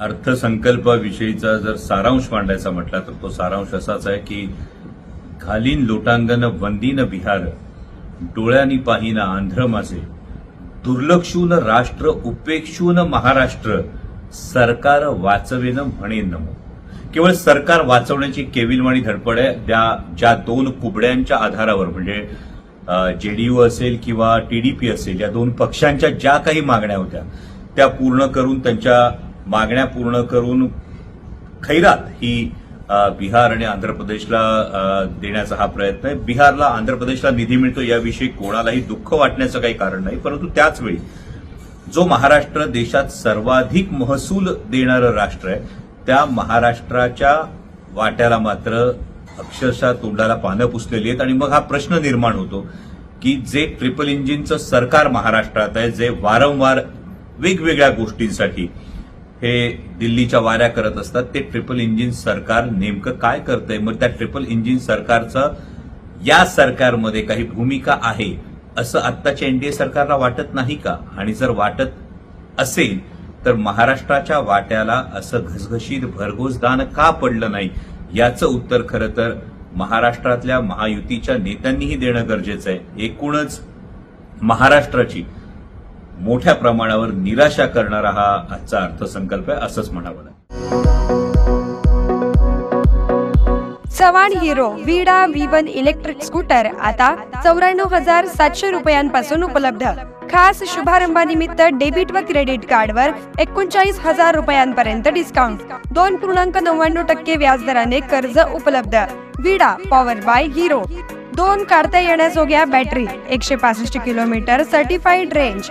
अर्थसंकल्पाविषयीचा जर सारांश मांडायचा म्हटला तर तो सारांश असाच आहे की खालीन लोटांगण वंदीन बिहार डोळ्यानी पाहिना आंध्र माझे दुर्लक्षून राष्ट्र उपेक्षून महाराष्ट्र सरकार वाचवेन म्हणेन नमो. केवळ सरकार वाचवण्याची केविलवाणी धडपड आहे. त्या ज्या दोन कुबड्यांच्या आधारावर म्हणजे जेडीयू असेल किंवा टीडीपी असेल या दोन पक्षांच्या ज्या काही मागण्या होत्या त्या पूर्ण करून त्यांच्या मागण्या पूर्ण करून खैरात ही बिहार आणि आंध्र प्रदेशला देण्याचा हा प्रयत्न आहे. बिहारला आंध्र प्रदेशला निधी मिळतो याविषयी कोणालाही दुःख वाटण्याचं काही कारण नाही परंतु त्याच वेळी जो महाराष्ट्र देशात सर्वाधिक महसूल देणारं राष्ट्र आहे त्या महाराष्ट्राच्या वाट्याला मात्र अक्षरशः तोंडाला पानं पुसलेली आहेत. आणि मग हा प्रश्न निर्माण होतो की जे ट्रिपल इंजिनचं सरकार महाराष्ट्रात आहे जे वारंवार वेगवेगळ्या गोष्टींसाठी हे दिल्लीच्या वाऱ्या करत असतात. ते ट्रिपल इंजिन सरकार नेमकं काय करतंय? मग त्या ट्रिपल इंजिन सरकारचं या सरकारमध्ये काही भूमिका आहे असं आत्ताच्या एनडीए सरकारला वाटत नाही का? आणि जर वाटत असेल तर महाराष्ट्राच्या वाट्याला असं घसघशीत भरघोस दान का पडलं नाही? याचं उत्तर खरं तर महाराष्ट्रातल्या महायुतीच्या नेत्यांनीही देणं गरजेचं आहे. एकूणच महाराष्ट्राची मोठ्या प्रमाणावर निराशा करणारा हा आजचा अर्थसंकल्प आहे असंच म्हणावं Chavan Hero Vida V one electric scooter आता चौऱ्याण्णव हजार सातशे रुपयांपासून उपलब्ध. खास शुभारंभानिमित्त डेबिट व क्रेडिट कार्डवर एकोणचाळीस हजार रुपयांपर्यंत डिस्काउंट दोन पूर्णांक नव्याण्णव टक्के व्याजदराने कर्ज उपलब्ध. विडा पॉवर बाय हिरो दोन काढता येण्याजोग्या बॅटरी एकशे पासष्ट kilometre certified range